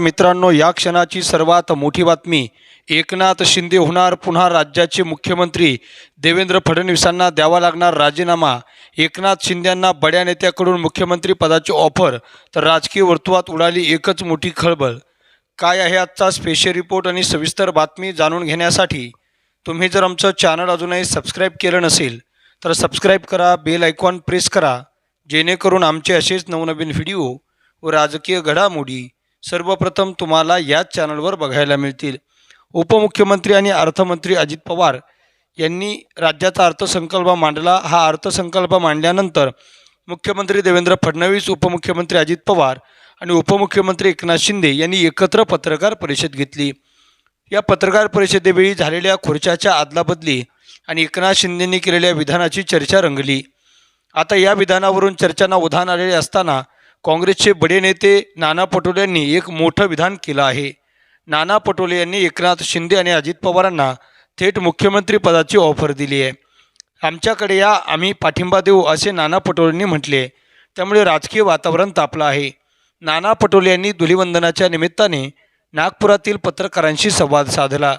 मित्रांनो या क्षणाची सर्वात मोठी बातमी एकनाथ शिंदे होणार पुन्हा राज्याचे मुख्यमंत्री देवेंद्र फडणवीसांना द्यावा लागणार राजीनामा. एकनाथ शिंदेंना बड्या नेत्याकडून मुख्यमंत्री पदाची ऑफर तर राजकीय वर्तुळात उडाली एकच मोठी खळबळ. काय आहे आजचा स्पेशल रिपोर्ट आणि सविस्तर बातमी जाणून घेण्यासाठी? तुम्ही जर आमचं चॅनल अजूनही सबस्क्राईब केलं नसेल तर सबस्क्राईब करा बेल आयकॉन प्रेस करा जेणेकरून आमचे असेच नवनवीन व्हिडिओ व राजकीय घडामोडी सर्वप्रथम तुम्हाला याच चॅनलवर बघायला मिळतील. उपमुख्यमंत्री आणि अर्थमंत्री अजित पवार यांनी राज्याचा अर्थसंकल्प मांडला. हा अर्थसंकल्प मांडल्यानंतर मुख्यमंत्री देवेंद्र फडणवीस उपमुख्यमंत्री अजित पवार आणि उपमुख्यमंत्री एकनाथ शिंदे यांनी एकत्र पत्रकार परिषद घेतली. या पत्रकार परिषदेवेळी झालेल्या खुर्च्याच्या अदलाबदली आणि एकनाथ शिंदेंनी केलेल्या विधानाची चर्चा रंगली. आता या विधानावरून चर्चांना उधाण आलेले असताना काँग्रेसचे बडे नेते नाना पटोले यांनी एक मोठं विधान केलं आहे. नाना पटोले यांनी एकनाथ शिंदे आणि अजित पवारांना थेट मुख्यमंत्री पदाची ऑफर दिली आहे. आमच्याकडे या आम्ही पाठिंबा देऊ असे नाना पटोलेंनी म्हटले. त्यामुळे राजकीय वातावरण तापलं आहे. नाना पटोले यांनी धुलिवंदनाच्या निमित्ताने नागपुरातील पत्रकारांशी संवाद साधला.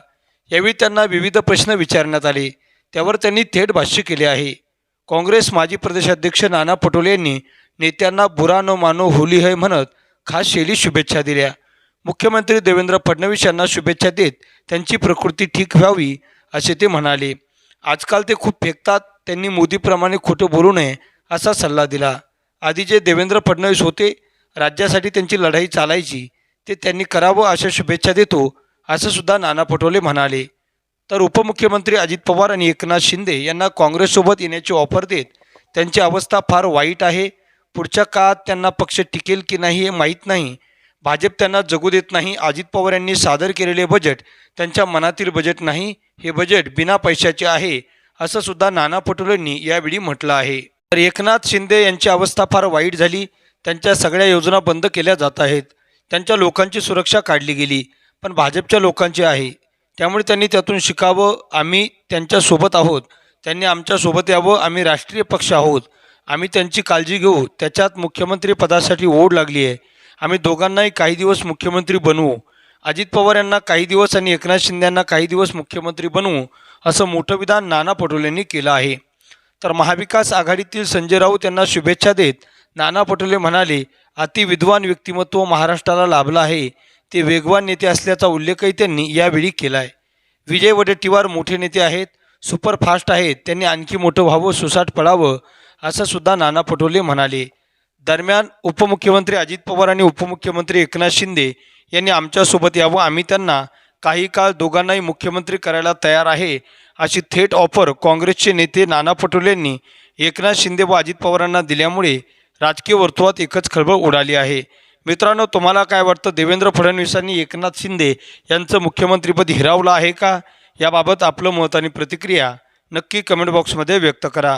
यावेळी त्यांना विविध प्रश्न विचारण्यात आले. त्यावर त्यांनी थेट भाष्य केले आहे. काँग्रेस माजी प्रदेशाध्यक्ष नाना पटोले यांनी नेत्यांना बुरा न मानो होली है म्हणत खास शैली शुभेच्छा दिल्या. मुख्यमंत्री देवेंद्र फडणवीस यांना शुभेच्छा देत त्यांची प्रकृती ठीक व्हावी असे ते म्हणाले. आजकाल ते खूप फेकतात त्यांनी मोदीप्रमाणे खोटं बोलू नये असा सल्ला दिला. आधी जे देवेंद्र फडणवीस होते राज्यासाठी त्यांची लढाई चालायची ते त्यांनी करावं अशा शुभेच्छा देतो असं सुद्धा नाना पटोले म्हणाले. तर उपमुख्यमंत्री अजित पवार आणि एकनाथ शिंदे यांना काँग्रेससोबत येण्याची ऑफर देत त्यांची अवस्था फार वाईट आहे पुढच्या काळात त्यांना पक्ष टिकेल की नाही हे माहीत नाही. भाजप त्यांना जगू देत नाही. अजित पवार यांनी सादर केलेले बजेट त्यांच्या मनातील बजेट नाही. हे बजेट बिना पैशाचे आहे असं सुद्धा नाना पटोलेंनी यावेळी म्हटलं आहे. तर एकनाथ शिंदे यांची अवस्था फार वाईट झाली. त्यांच्या सगळ्या योजना बंद केल्या जात आहेत. त्यांच्या लोकांची सुरक्षा काढली गेली पण भाजपच्या लोकांची आहे. त्यामुळे त्यांनी त्यातून शिकावं. आम्ही त्यांच्यासोबत आहोत. त्यांनी आमच्यासोबत यावं. आम्ही राष्ट्रीय पक्ष आहोत. आम्ही त्यांची काळजी घेऊ. त्याच्यात मुख्यमंत्री पदासाठी ओढ लागली आहे. आम्ही दोघांनाही काही दिवस मुख्यमंत्री बनवू. अजित पवार यांना काही दिवस आणि एकनाथ शिंदे यांना काही दिवस मुख्यमंत्री बनवू असं मोठं विधान नाना पटोलेंनी केलं आहे. तर महाविकास आघाडीतील संजय राऊत यांना शुभेच्छा देत नाना पटोले म्हणाले अतिविद्वान व्यक्तिमत्व महाराष्ट्राला लाभलं आहे. ते वेगवान नेते असल्याचा उल्लेखही त्यांनी यावेळी केला आहे. विजय वडेट्टीवार मोठे नेते आहेत सुपरफास्ट आहेत. त्यांनी आणखी मोठं व्हावं सुसाट पडावं असं सुद्धा नाना पटोले म्हणाले दरम्यान उपमुख्यमंत्री अजित पवार आणि उपमुख्यमंत्री एकनाथ शिंदे यांनी आमच्यासोबत यावं. आम्ही त्यांना काही काळ दोघांनाही मुख्यमंत्री करायला तयार आहे अशी थेट ऑफर काँग्रेसचे नेते नाना पटोले यांनी एकनाथ शिंदे व अजित पवारांना दिल्यामुळे राजकीय वर्तुळात एकच खळबळ उडाली आहे. मित्रांनो तुम्हाला काय वाटतं? देवेंद्र फडणवीसांनी एकनाथ शिंदे यांचं मुख्यमंत्रीपद हिरावलं आहे का? याबाबत आपलं मत आणि प्रतिक्रिया नक्की कमेंट बॉक्समध्ये व्यक्त करा.